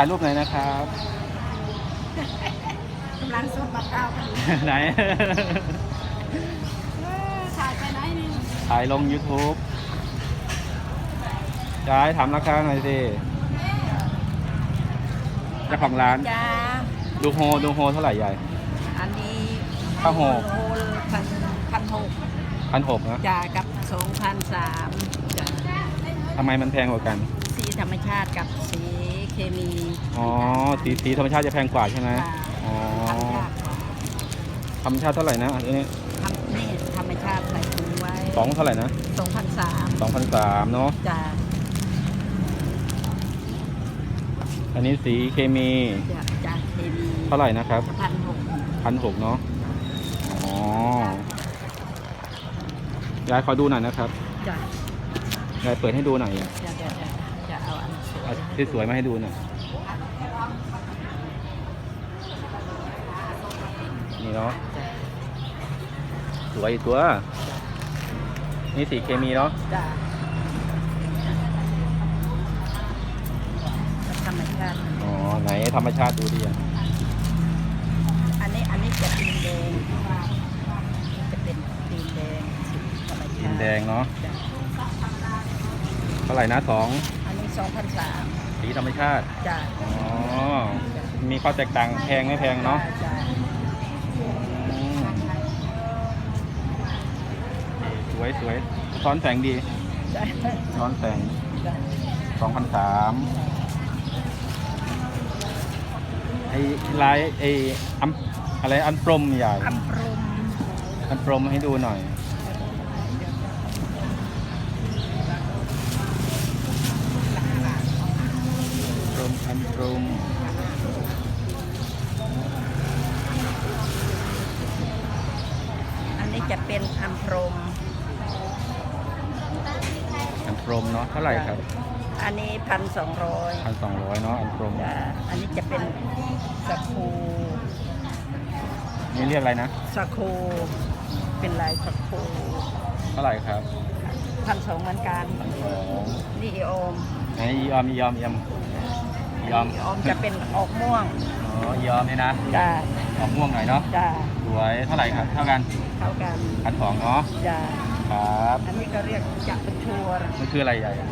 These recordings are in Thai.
ถ่ายรูปหน่อยนะครับกำลังสดมะพร้าวพอดีไหน เออถ่ายไปไหนนี่ถ่ายลง YouTube จะให้ถามราคาหน่อยสิเจ้าของร้าน จ้าดูโฮดูโฮเท่าไหร่ใหญ่อันนี้ข้าวโฮโฮลพันพันหกพันหกนะจ้ากับสองพันสามจ้าทำไมมันแพงกว่ากัน สีธรรมชาติกับสี เคมีอ๋อสีสีธรรมชาติจะแพงกว่าใช่ไหมค่ะอ๋อทำยากกว่าธรรมชาติเท่าไหร่นะอันนี้ทำนี่ธรรมชาติใส่ถุงไว้สองเท่าไหร่นะสองพันสามสองพันสามเนาะจ้าอันนี้สีเคมีจ้าจ้าเคมีเท่าไหร่นะครับพันหกพันหกเนาะอ๋อยายขอดูหน่อยนะครับจ้ายายเปิดให้ดูหน่อยอะจ้าจ้าจ้าจะเอาอันสวย เอาที่สวยมาให้ดูหน่อยนี่เนาะจ้าสวยอีกตัว นี่สีเคมีเนาะจ้าธรรมชาติ อ๋อไหนธรรมชาติดูดิอะอันนี้อันนี้จะตีนแดงจะเป็นตีนแดงสีธรรมดิชานติแดงเนาะจ้ะเท่าไหร่นะสอง อันนี้สองพันสามสีธรรมชาติ จ้ะอ๋อ มีข้อแตกต่างแพงไม่แพงเนาะจ้ะอืมสวยสวยซ้อนแสงดีจ้ะซ้อนแสง จ้ะสองพันสามไอ้ลายไอ้อัมอะไรอันปรมใหญ่อัมปรุมอันปรมให้ดูหน่อย ปรมอันปรมอันนี้จะเป็นอัมพรมอันปรมเนาะเท่าไหร่ครับอันนี้พันสองร้อยพันสองร้อยเนาะอันปรมจ้ะอันนี้จะเป็นสะคูนี่เรียกอะไรนะสะคูเป็นลายสะคูเท่าไหร่ครับพันสองเหมือนกันพันสองนี่อีโอมไหนอีออมอีออมอีออม อีออมอีโอมจะเป็นออกม่วงอ๋ออีออมเนี่ยนะจ้ะออกม่วงหน่อยเนาะจ้ะสวยเท่าไหร่ครับ เท่ากันเท่ากันพันสองเนาะจ้ะครับอันนี้ก็เรียกจะเป็นชัวร์มันคืออะไรใหญ่อะ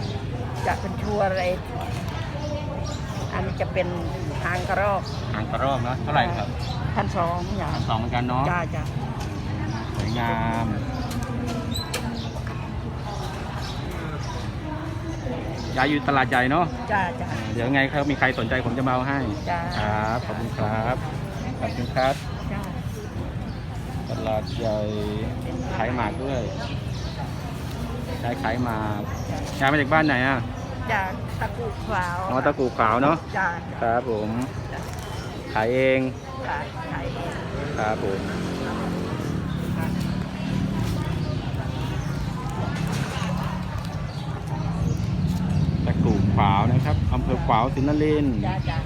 จะเป็นชัวร์อะไรอันนี้จะเป็นหางกระรอกหางกระรอกเนาะเท่าไหร่ครับพันสองอย่างพันสองเหมือนกันเนาะจ้าจ้าสวยงามยายอยู่ตลาดใหญ่เนาะจ้าจ้า เดี๋ยวไงครับมีใครสนใจผมจะมาเอาให้จ้าครับขอบคุณครับขอบคุณครับจ้าตลาดใหญ่ขายหมากด้วยยายขายหมากยายมาจากบ้านไหนอะจากตะกูขวาวอ๋อตะกูขาวเนาะจ้าครับผมจ้าขายเองจ้าไข่ครับผมตะกูขาว นะครับอำเภอขวาวสินนรินทร์ จ้าจ้า